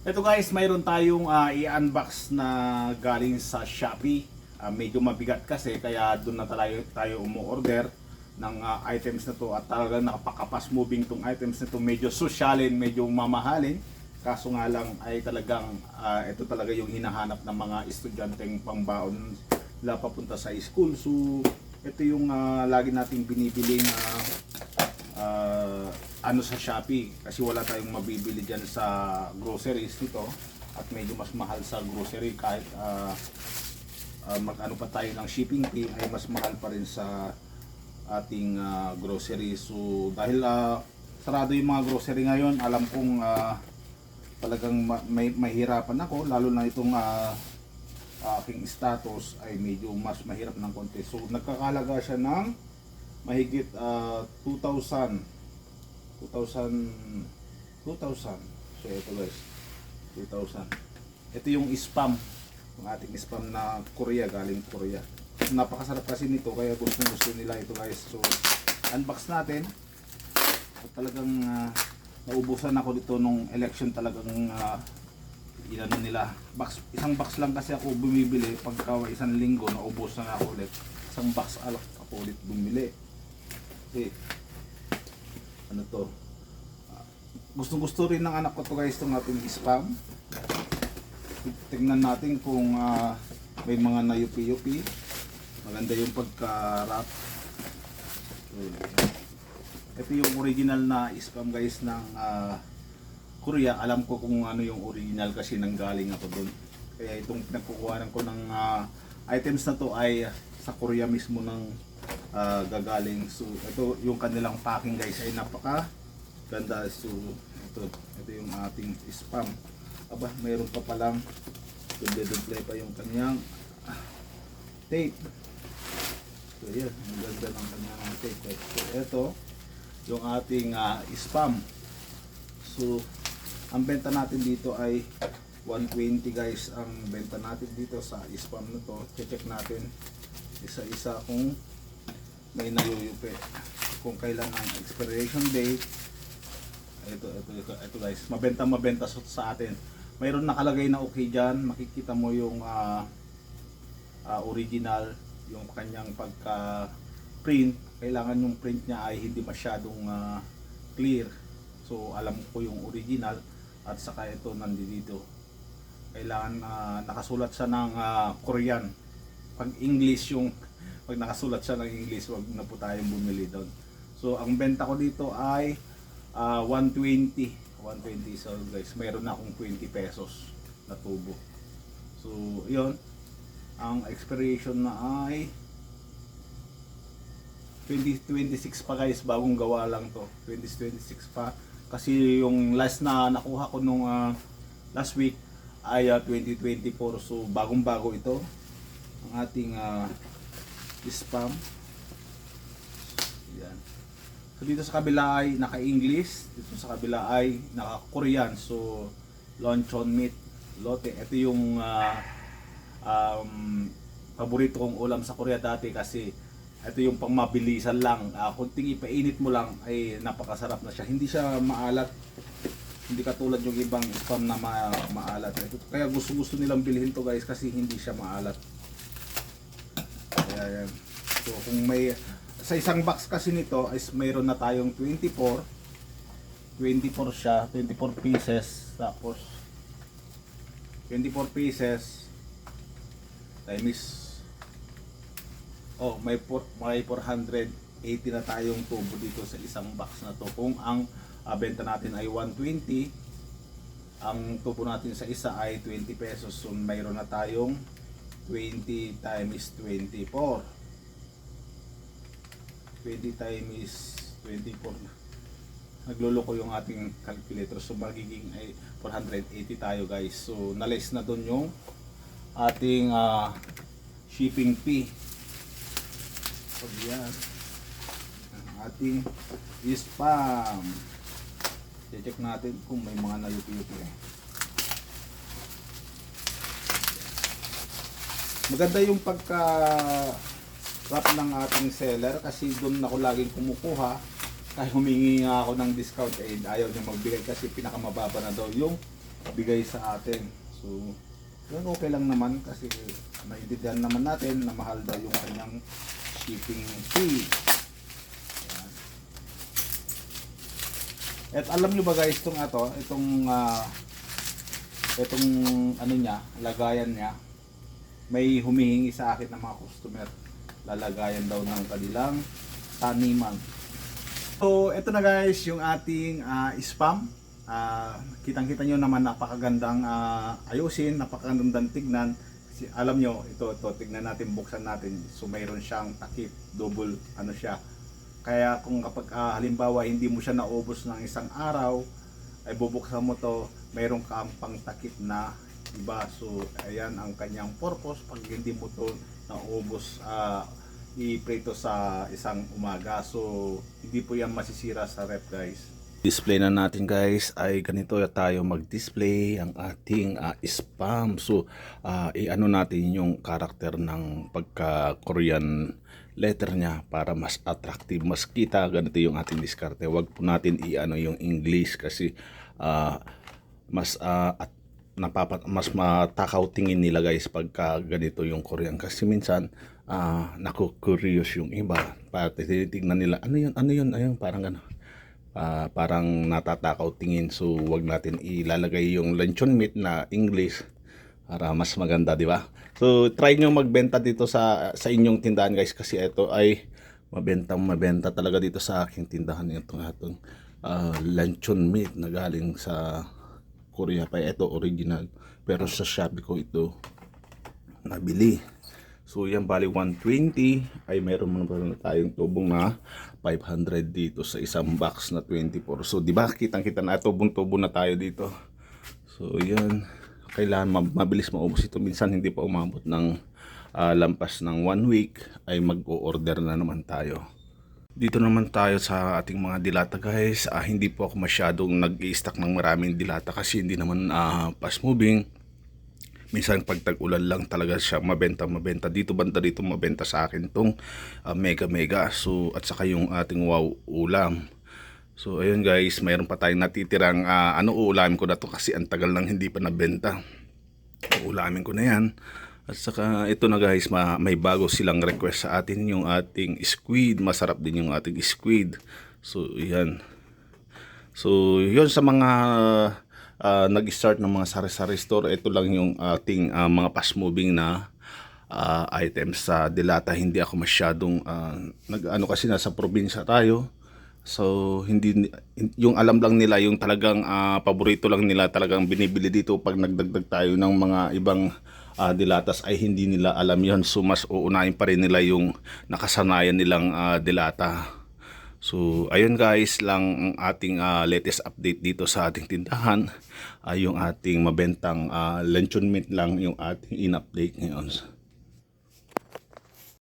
Ito guys, mayroon tayong ah, i-unbox na galing sa Shopee. Ah, medyo mabigat kasi kaya doon na tayo, tayo umu-order ng ah, items na to at talagang nakapakapas moving tong items na to. Medyo sosyalin, medyo mamahalin. Kaso nga lang ay talagang ah, ito talaga yung hinahanap ng mga estudyanteng pangbaon nila papunta sa school. So ito yung ah, lagi nating binibiling ah, ah, ano sa Shopee kasi wala tayong mabibili diyan sa groceries dito at medyo mas mahal sa grocery kahit ah, ah, mag-ano pa tayo ng shipping fee ay mas mahal pa rin sa ating ah, grocery. So dahil ah, sarado yung mga grocery ngayon alam kong ah, talagang ma- may mahirapan ako lalo na itong ah, aking status ay medyo mas mahirap ng konti. So nagkakalaga siya ng mahigit ah, 2,000 2,000 2,000 so ito guys. 2,000 ito yung spam. Yung ating spam na Korea galing Korea. Napakasarap kasi nito kaya gusto gusto nila ito guys. So unbox natin. At talagang ah, naubusan ako dito nung election talagang uh, inano nila. Box, isang box lang kasi ako bumibili. Pagka isang linggo naubos na ako ulit. Isang box alak ako ulit bumili. Kasi ano to? Gustong gusto rin ng anak ko to guys itong ating spam. Tingnan natin kung ah, may mga nayupi-yupi. Maganda yung pagka-wrap. So, ito yung original na spam guys ng ah, Korea. Alam ko kung ano yung original kasi nanggaling ako doon kaya itong pinagkukuhanan ko ng ah, items na to ay sa Korea mismo ng ah, gagaling so ito yung kanilang packing guys ay napaka ganda. So ito ito yung ating spam. Aba mayroon pa palang duble-duble pa yung kanyang tape. So yan ang ganda ng kanyang tape. So ito yung ating ah, spam. So ang benta natin dito ay 120 guys. Ang benta natin dito sa spam na to check natin. Isa-isa kung may nayuyupi kung kailan ang expiration date. Ito, ito, ito, ito guys. Mabenta mabenta sa, sa atin. Mayroon nakalagay na okay dyan. Makikita mo yung ah, ah, original yung kanyang pagka print. Kailangan yung print niya ay hindi masyadong ah, clear. So alam ko yung original at saka ito nandito. Kailangan ah, nakasulat siya ng ah, Korean. Pag English yung pag nakasulat siya ng English wag na po tayong bumili doon. So ang benta ko dito ay ah, 120 120 so guys. Mayroon na akong 20 pesos na tubo. So yun. Ang expiration na ay 2026 pa guys. Bagong gawa lang to. 2026 pa. Kasi yung last na nakuha ko nung ah, last week ay ah, 2024 so bagong bago ito. Ang ating ah, spam yan so dito sa kabila ay naka-English dito sa kabila ay naka-Korean so luncheon meat lote ito yung ah, um, paborito kong ulam sa Korea dati kasi ito yung pang mabilisan lang. Uh, kunting ipainit mo lang ay napakasarap na siya. Hindi siya maalat. Hindi katulad yung ibang spam na ma maalat. Ito, kaya gusto gusto nilang bilhin to guys kasi hindi siya maalat. Kaya yan. So kung may sa isang box kasi nito is mayroon na tayong 24 24 siya, 24 pieces. Tapos 24 pieces. Times oh may por, may 480 na tayong tubo dito sa isang box na to. Kung ang ah, benta natin ay 120 ang tubo natin sa isa ay 20 pesos. So mayroon na tayong 20 times 24 20 times 24 nagluloko yung ating calculator. So magiging ay 480 tayo guys. So naless na doon yung ating ah, shipping fee. So yan ating spam. Check natin kung may mga nayupi-yupi eh. Maganda yung pagka wrap ng ating seller kasi doon ako laging kumukuha kahit humingi nga ako ng discount eh ayaw niya magbigay kasi pinakamababa na daw yung bigay sa atin. So, yun okay lang naman kasi naiintindihan naman natin na mahal daw yung kanyang shipping fee. Ayan. At alam nyo ba guys, itong ato, itong ah, itong ano niya, lagayan niya, may humihingi sa akin ng mga customer. Lalagayan daw ng kanilang taniman. So, ito na guys, yung ating ah, spam. Ah, kitang-kita nyo naman napakagandang ah, ayusin, napakagandang tignan. Kasi alam nyo, ito, ito, tignan natin, buksan natin. So, mayroon siyang takip, double, ano siya. Kaya kung kapag ah, halimbawa hindi mo siya naubos ng isang araw, ay bubuksan mo to, mayroon kang pangtakip na iba. So, ayan ang kanyang purpose. Pag hindi mo to naubos, ah, i-prito sa isang umaga. So, hindi po yan masisira sa rep guys. Display na natin guys ay ganito tayo mag-display ang ating ah, spam. So, ah, i-ano natin yung karakter ng pagka-Korean letter niya para mas attractive, mas kita ganito yung ating diskarte. Huwag po natin i-ano yung English kasi ah, mas ah, at napapat mas matakaw tingin nila guys pagka ganito yung Korean. Kasi minsan ah naku-curious yung iba. Para tinitingnan nila ano yun? Ano yun? Ayun parang ano Ah, parang natatakaw tingin. So wag natin ilalagay yung luncheon meat na English para mas maganda di ba? So try nyo magbenta dito sa sa inyong tindahan guys kasi ito ay mabenta mabenta talaga dito sa aking tindahan. Itong atong ah, luncheon meat na galing sa Korea pa ito original pero sa Shopee ko ito nabili So yan bali 120 ay meron mo na tayong tubong na 500 dito sa isang box na 24. So di ba kitang-kita na tubong-tubo na tayo dito. So yan kailangan ma- mabilis maubos ito. Minsan hindi pa umabot ng ah, lampas ng one week ay mag-o-order na naman tayo. Dito naman tayo sa ating mga dilata guys. Ah, hindi po ako masyadong nag-i-stack ng maraming dilata kasi hindi naman ah, fast moving. Minsan pag tag-ulan lang talaga siya mabenta mabenta. Dito banda dito mabenta sa akin tong ah, mega mega. So at saka yung ating wow ulam. So ayun guys mayroon pa tayong natitirang ah, ano uulamin ko na to kasi ang tagal nang hindi pa nabenta. Uulamin ko na yan at saka ito na guys ma, may bago silang request sa atin yung ating squid masarap din yung ating squid so yan So, yun sa mga ah, nag-start ng mga sari-sari store, ito lang yung ating ah, mga fast-moving na ah, items sa Delata. Hindi ako masyadong ah, nag-ano kasi nasa probinsya tayo. So, hindi yung alam lang nila yung talagang ah, paborito lang nila talagang binibili dito pag nagdagdag tayo ng mga ibang ah, dilatas ay hindi nila alam yon So, mas uunahin pa rin nila yung nakasanayan nilang ah, dilata. So, ayun guys lang ang ating ah, latest update dito sa ating tindahan. ay yung ating mabentang ah, luncheon meat lang yung ating in-update ngayon.